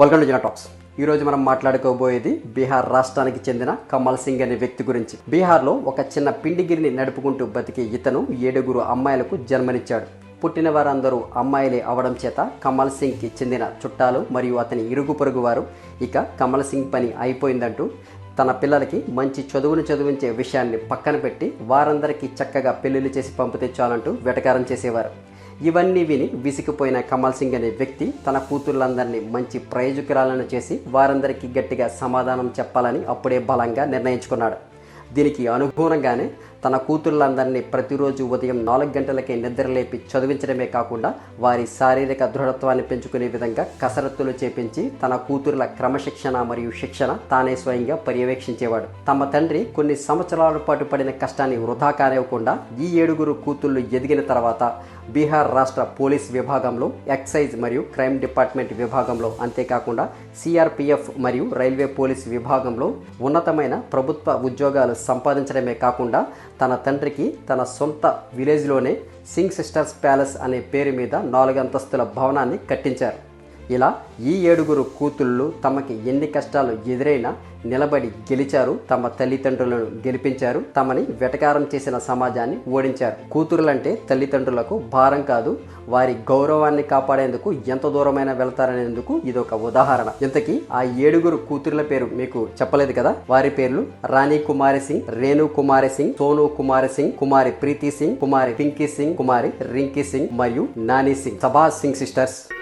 Welcome to జనా talks ఈ రోజు మనం మాట్లాడుకోబోయేది బీహార్ రాష్ట్రానికి చెందిన కమల్ సింగ్ అనే వ్యక్తి గురించి. బీహార్లో ఒక చిన్న పిండిగిరిని నడుపుకుంటూ బతికే ఇతను ఏడుగురు అమ్మాయిలకు జన్మనిచ్చాడు. పుట్టిన వారందరూ అమ్మాయిలే అవడం చేత కమల్ సింగ్కి చెందిన చుట్టాలు మరియు అతని ఇరుగు పొరుగు వారు ఇక కమల్ సింగ్ పని అయిపోయిందంటూ తన పిల్లలకి మంచి చదువును చదివించే విషయాన్ని పక్కన పెట్టి వారందరికీ చక్కగా పెళ్ళిళ్ళు చేసి పంపితే చాలంటూ వెటకారం చేసేవారు. ఇవన్నీ విని విసిగిపోయిన కమల్ సింగ్ అనే వ్యక్తి తన కూతుర్లందరినీ మంచి ప్రయోజకురాలను చేసి వారందరికీ గట్టిగా సమాధానం చెప్పాలని అప్పుడే బలంగా నిర్ణయించుకున్నాడు. దీనికి అనుగుణంగానే తన కూతుర్లందరినీ ప్రతిరోజు ఉదయం నాలుగు గంటలకే నిద్రలేపి చదివించడమే కాకుండా వారి శారీరక దృఢత్వాన్ని పెంచుకునే విధంగా కసరత్తులు చేపించి తన కూతుర్ల క్రమశిక్షణ మరియు శిక్షణ తానే స్వయంగా పర్యవేక్షించేవాడు. తమ తండ్రి కొన్ని సంవత్సరాల పాటు పడిన కష్టాన్ని వృధా కానివ్వకుండా ఈ ఏడుగురు కూతుళ్ళు ఎదిగిన తర్వాత బీహార్ రాష్ట్ర పోలీస్ విభాగంలో ఎక్సైజ్ మరియు క్రైమ్ డిపార్ట్మెంట్ విభాగంలో అంతేకాకుండా సిఆర్పిఎఫ్ మరియు రైల్వే పోలీస్ విభాగంలో ఉన్నతమైన ప్రభుత్వ ఉద్యోగాలు సంపాదించడమే కాకుండా తన తండ్రికి తన సొంత విలేజ్లోనే సింగ్ సిస్టర్స్ ప్యాలెస్ అనే పేరు మీద నాలుగు అంతస్తుల భవనాన్ని కట్టించారు. ఇలా ఈ ఏడుగురు కూతుళ్ళు తమకి ఎన్ని కష్టాలు ఎదురైనా నిలబడి గెలిచారు తమ తల్లిదండ్రులను గెలిపించారు తమని వెటకారం చేసిన సమాజాన్ని ఓడించారు. కూతురులంటే తల్లిదండ్రులకు భారం కాదు వారి గౌరవాన్ని కాపాడేందుకు ఎంత దూరమైన వెళ్తారనేందుకు ఒక ఉదాహరణ. ఇంతకీ ఆ ఏడుగురు కూతురుల పేరు మీకు చెప్పలేదు కదా? వారి పేర్లు రాణి కుమారి సింగ్ రేణు కుమారి సింగ్ సోను కుమారి సింగ్ కుమారి ప్రీతి సింగ్ కుమారి పింకీ సింగ్ కుమారి రింకీ సింగ్ మరియు నాని సింగ్. సభా సింగ్ సిస్టర్స్.